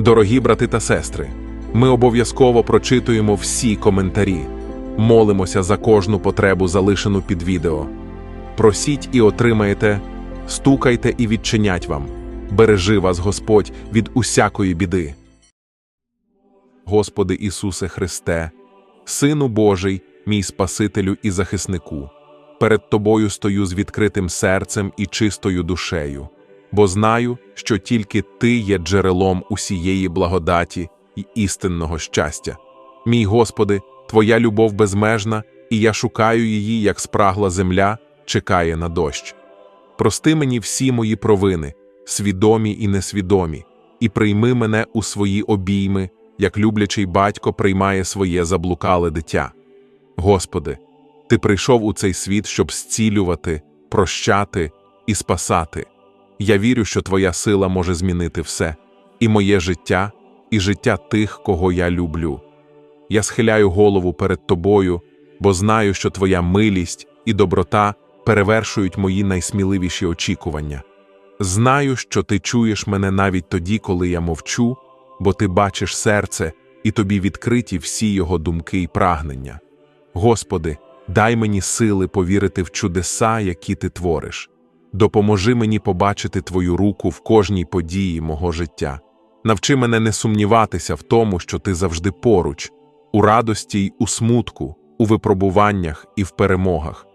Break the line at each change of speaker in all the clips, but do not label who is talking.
Дорогі брати та сестри, ми обов'язково прочитуємо всі коментарі, молимося за кожну потребу, залишену під відео. Просіть і отримаєте, стукайте і відчинять вам. Бережи вас Господь від усякої біди. Господи Ісусе Христе, Сину Божий, мій Спасителю і захиснику, перед Тобою стою з відкритим серцем і чистою душею, бо знаю, що тільки Ти є джерелом усієї благодаті і істинного щастя. Мій Господи, Твоя любов безмежна, і я шукаю її, як спрагла земля чекає на дощ. Прости мені всі мої провини, свідомі і несвідомі, і прийми мене у свої обійми, як люблячий батько приймає своє заблукале дитя. Господи, Ти прийшов у цей світ, щоб зцілювати, прощати і спасати. Я вірю, що Твоя сила може змінити все, і моє життя, і життя тих, кого я люблю. Я схиляю голову перед Тобою, бо знаю, що Твоя милість і доброта перевершують мої найсміливіші очікування. Знаю, що ти чуєш мене навіть тоді, коли я мовчу, бо ти бачиш серце, і тобі відкриті всі його думки і прагнення. Господи, дай мені сили повірити в чудеса, які ти твориш. Допоможи мені побачити Твою руку в кожній події мого життя. Навчи мене не сумніватися в тому, що ти завжди поруч, у радості й у смутку, у випробуваннях і в перемогах.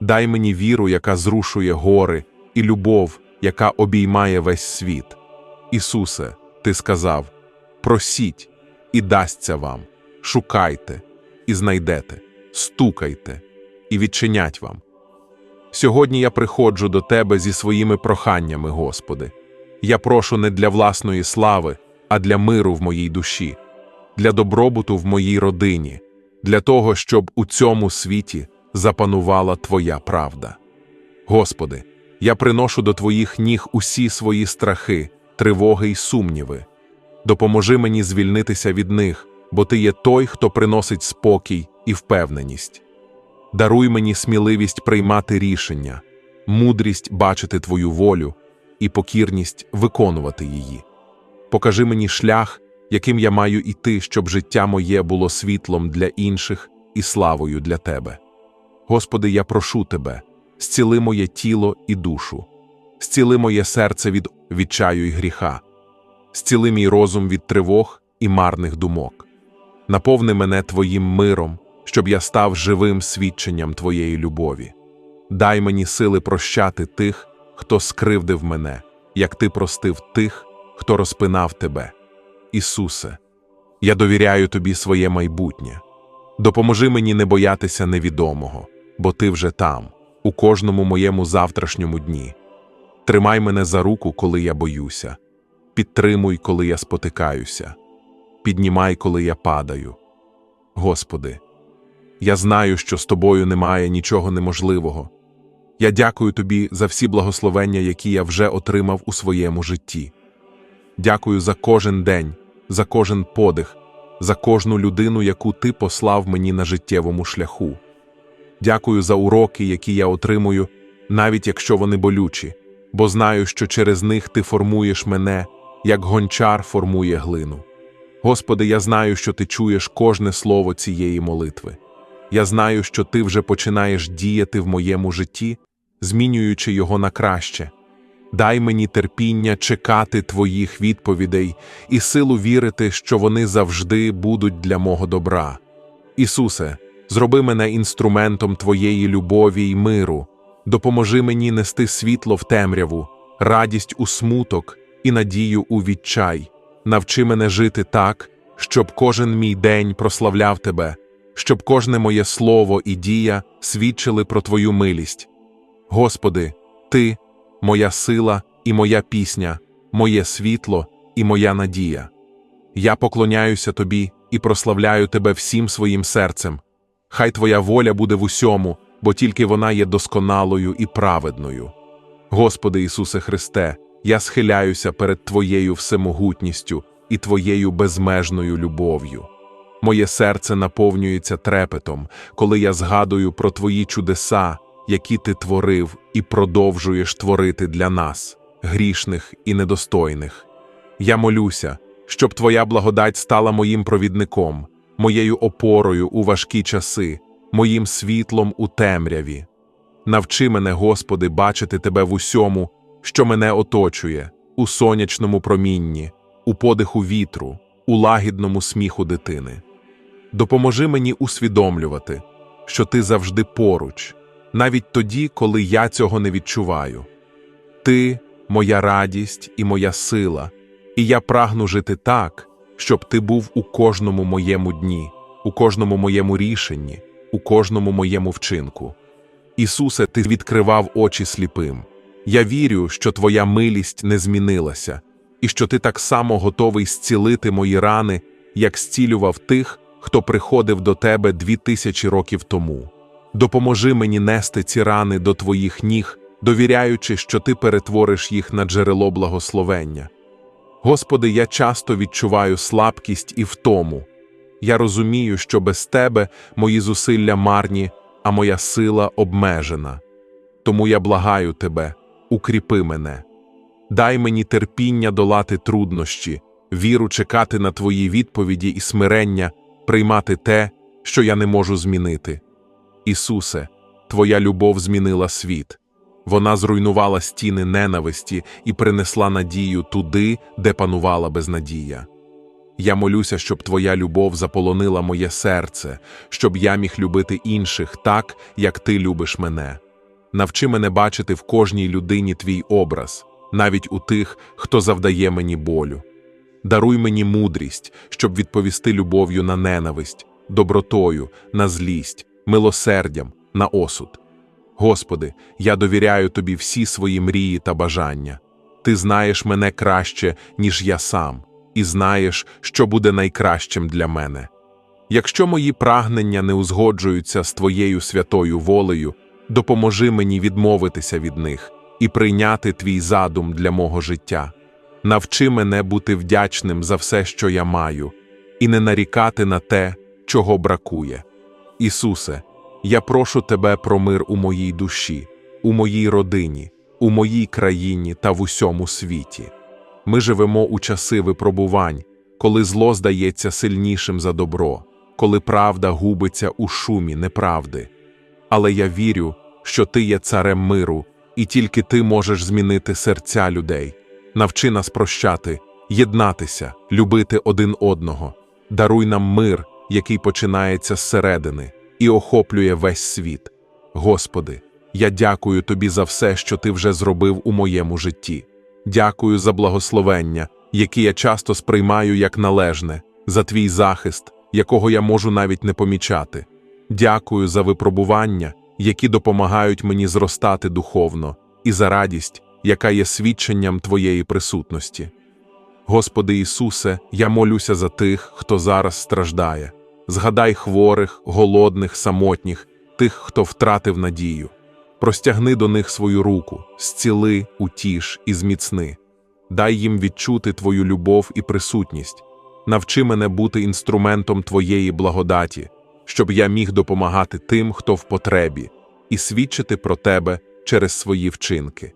Дай мені віру, яка зрушує гори, і любов, яка обіймає весь світ. Ісусе, Ти сказав: просіть, і дасться вам, шукайте, і знайдете, стукайте, і відчинять вам. Сьогодні я приходжу до Тебе зі своїми проханнями, Господи. Я прошу не для власної слави, а для миру в моїй душі, для добробуту в моїй родині, для того, щоб у цьому світі запанувала Твоя правда. Господи, я приношу до Твоїх ніг усі свої страхи, тривоги й сумніви. Допоможи мені звільнитися від них, бо Ти є той, хто приносить спокій і впевненість. Даруй мені сміливість приймати рішення, мудрість бачити Твою волю і покірність виконувати її. Покажи мені шлях, яким я маю іти, щоб життя моє було світлом для інших і славою для Тебе. Господи, я прошу Тебе, зціли моє тіло і душу, зціли моє серце від відчаю і гріха, зціли мій розум від тривог і марних думок. Наповни мене Твоїм миром, щоб я став живим свідченням Твоєї любові. Дай мені сили прощати тих, хто скривдив мене, як Ти простив тих, хто розпинав Тебе. Ісусе, я довіряю Тобі своє майбутнє. Допоможи мені не боятися невідомого, бо Ти вже там, у кожному моєму завтрашньому дні. Тримай мене за руку, коли я боюся, підтримуй, коли я спотикаюся, піднімай, коли я падаю. Господи, я знаю, що з Тобою немає нічого неможливого. Я дякую Тобі за всі благословення, які я вже отримав у своєму житті. Дякую за кожен день, за кожен подих, за кожну людину, яку Ти послав мені на життєвому шляху. Дякую за уроки, які я отримую, навіть якщо вони болючі, бо знаю, що через них Ти формуєш мене, як гончар формує глину. Господи, я знаю, що Ти чуєш кожне слово цієї молитви. Я знаю, що Ти вже починаєш діяти в моєму житті, змінюючи його на краще. Дай мені терпіння чекати Твоїх відповідей і силу вірити, що вони завжди будуть для мого добра. Ісусе, зроби мене інструментом Твоєї любові й миру, допоможи мені нести світло в темряву, радість у смуток і надію у відчай. Навчи мене жити так, щоб кожен мій день прославляв Тебе, щоб кожне моє слово і дія свідчили про Твою милість. Господи, Ти моя сила і моя пісня, моє світло і моя надія. Я поклоняюся Тобі і прославляю Тебе всім своїм серцем. Хай Твоя воля буде в усьому, бо тільки вона є досконалою і праведною. Господи Ісусе Христе, я схиляюся перед Твоєю всемогутністю і Твоєю безмежною любов'ю. Моє серце наповнюється трепетом, коли я згадую про Твої чудеса, які Ти творив і продовжуєш творити для нас, грішних і недостойних. Я молюся, щоб Твоя благодать стала моїм провідником, моєю опорою у важкі часи, моїм світлом у темряві. Навчи мене, Господи, бачити Тебе в усьому, що мене оточує, у сонячному промінні, у подиху вітру, у лагідному сміху дитини. Допоможи мені усвідомлювати, що ти завжди поруч, навіть тоді, коли я цього не відчуваю. Ти моя радість і моя сила, і я прагну жити так, щоб ти був у кожному моєму дні, у кожному моєму рішенні, у кожному моєму вчинку. Ісусе, ти відкривав очі сліпим. Я вірю, що твоя милість не змінилася, і що ти так само готовий зцілити мої рани, як зцілював тих, хто приходив до тебе дві тисячі років тому. Допоможи мені нести ці рани до твоїх ніг, довіряючи, що ти перетвориш їх на джерело благословення. Господи, я часто відчуваю слабкість і втому. Я розумію, що без тебе мої зусилля марні, а моя сила обмежена. Тому я благаю тебе, укріпи мене. Дай мені терпіння долати труднощі, віру чекати на твої відповіді і смирення, приймати те, що я не можу змінити. Ісусе, Твоя любов змінила світ. Вона зруйнувала стіни ненависті і принесла надію туди, де панувала безнадія. Я молюся, щоб Твоя любов заполонила моє серце, щоб я міг любити інших так, як Ти любиш мене. Навчи мене бачити в кожній людині твій образ, навіть у тих, хто завдає мені болю. Даруй мені мудрість, щоб відповісти любов'ю на ненависть, добротою, на злість, милосердям, на осуд. Господи, я довіряю Тобі всі свої мрії та бажання. Ти знаєш мене краще, ніж я сам, і знаєш, що буде найкращим для мене. Якщо мої прагнення не узгоджуються з Твоєю святою волею, допоможи мені відмовитися від них і прийняти Твій задум для мого життя. Навчи мене бути вдячним за все, що я маю, і не нарікати на те, чого бракує. Ісусе, я прошу Тебе про мир у моїй душі, у моїй родині, у моїй країні та в усьому світі. Ми живемо у часи випробувань, коли зло здається сильнішим за добро, коли правда губиться у шумі неправди. Але я вірю, що Ти є царем миру, і тільки Ти можеш змінити серця людей. Навчи нас прощати, єднатися, любити один одного, даруй нам мир, який починається зсередини і охоплює весь світ. Господи, я дякую Тобі за все, що Ти вже зробив у моєму житті. Дякую за благословення, які я часто сприймаю як належне, за Твій захист, якого я можу навіть не помічати. Дякую за випробування, які допомагають мені зростати духовно, і за радість, яка є свідченням Твоєї присутності. Господи Ісусе, я молюся за тих, хто зараз страждає. Згадай хворих, голодних, самотніх, тих, хто втратив надію. Простягни до них свою руку, зціли, утіш і зміцни. Дай їм відчути Твою любов і присутність. Навчи мене бути інструментом Твоєї благодаті, щоб я міг допомагати тим, хто в потребі, і свідчити про Тебе через свої вчинки.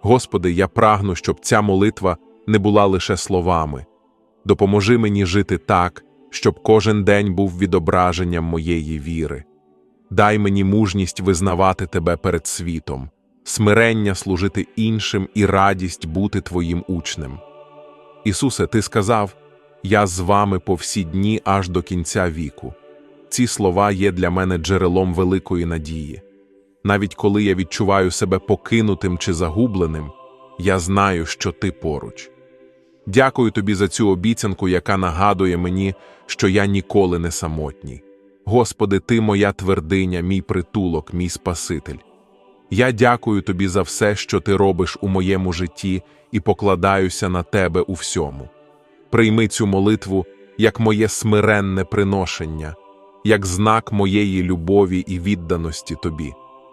Господи, я прагну, щоб ця молитва не була лише словами. Допоможи мені жити так, щоб кожен день був відображенням моєї віри. Дай мені мужність визнавати Тебе перед світом, смирення служити іншим і радість бути Твоїм учнем. Ісусе, Ти сказав Я з вами по всі дні аж до кінця віку. Ці слова є для мене джерелом великої надії. Навіть коли я відчуваю себе покинутим чи загубленим, я знаю, що ти поруч. Дякую тобі за цю обіцянку, яка нагадує мені, що я ніколи не самотній. Господи, Ти моя твердиня, мій притулок, мій Спаситель. Я дякую тобі за все, що ти робиш у моєму житті, і покладаюся на тебе у всьому. Прийми цю молитву як моє смиренне приношення, як знак моєї любові і відданості тобі.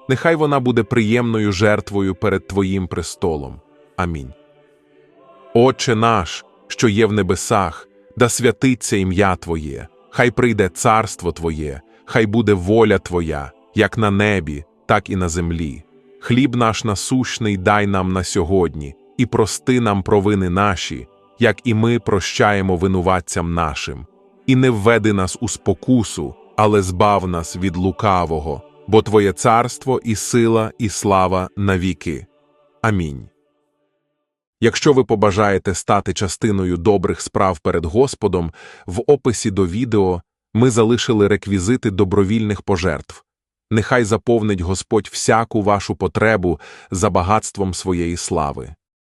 Нехай вона буде приємною жертвою перед Твоїм престолом. Амінь. Отче наш, що є в небесах, да святиться ім'я Твоє, хай прийде царство Твоє, хай буде воля Твоя, як на небі, так і на землі. Хліб наш насущний дай нам на сьогодні, і прости нам провини наші, як і ми прощаємо винуватцям нашим. І не введи нас у спокусу, але збав нас від лукавого, бо Твоє царство і сила, і слава навіки. Амінь. Якщо ви побажаєте стати частиною добрих справ перед Господом, в описі до відео ми залишили реквізити добровільних пожертв. Нехай заповнить Господь всяку вашу потребу за багатством своєї слави.